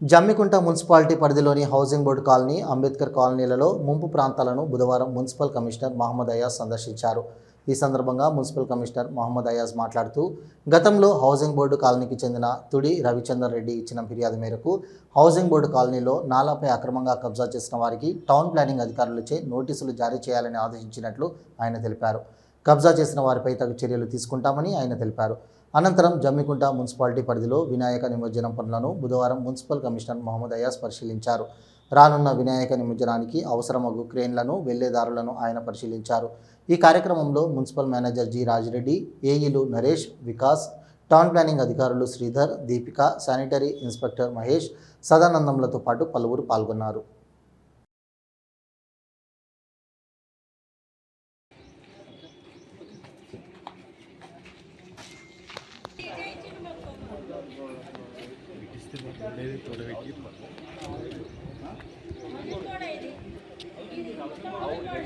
Jammikunta municipality పరిధిలోని housing board colony Ambedkar కాలనీలలో ముంపు ప్రాంతాలను బుధవారం మున్సిపల్ కమిషనర్ మహమ్మద్ అయాస్ సందర్శించారు. ఈ సందర్భంగా మున్సిపల్ కమిషనర్ మహమ్మద్ అయాజ్ మాట్లాడుతూ గతంలో హౌసింగ్ బోర్డు కాలనీకి చెందిన తుడి రవిచందర్ రెడ్డి ఇచ్చిన ఫిర్యాదు మేరకు హౌసింగ్ బోర్డు కాలనీలో నాలాపై అక్రమంగా కబ్జా చేసిన వారికి టౌన్ ప్లానింగ్ అధికారులచే నోటీసులు జారీ చేయాలని ఆదేశించినట్లు ఆయన తెలిపారు. కబ్జా చేసిన వారిపై తగు చర్యలు తీసుకుంటామని ఆయన తెలిపారు. అనంతరం జమ్మికుంట మున్సిపాలిటీ పరిధిలో వినాయక నిమజ్జనం పనులను బుధవారం మున్సిపల్ కమిషనర్ మహమ్మద్ అయాస్ పరిశీలించారు. రానున్న వినాయక నిమజ్జనానికి అవసరమగు క్రేన్లను వెళ్ళేదారులను ఆయన పరిశీలించారు. ఈ కార్యక్రమంలో మున్సిపల్ మేనేజర్ జి రాజిరెడ్డి ఏఈలు నరేష్ వికాస్ టౌన్ ప్లానింగ్ అధికారులు శ్రీధర్ దీపిక శానిటరీ ఇన్స్పెక్టర్ మహేష్ సదానందంలతో పాటు పలువురు పాల్గొన్నారు.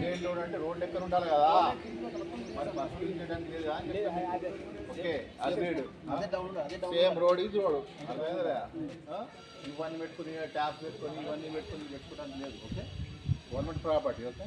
రెడ్ రోడ్ అంటే రోడ్ ఎక్కడ ఉండాలి కదా మరి బస్ చేయడానికి లేదా ఓకే సేమ్ రోడ్ ఇది రోడ్ ఇవన్నీ పెట్టుకుని ట్యాప్ పెట్టుకొని ఇవన్నీ పెట్టుకుని పెట్టుకోవడానికి లేదు ఓకే గవర్నమెంట్ ప్రాపర్టీ ఓకే?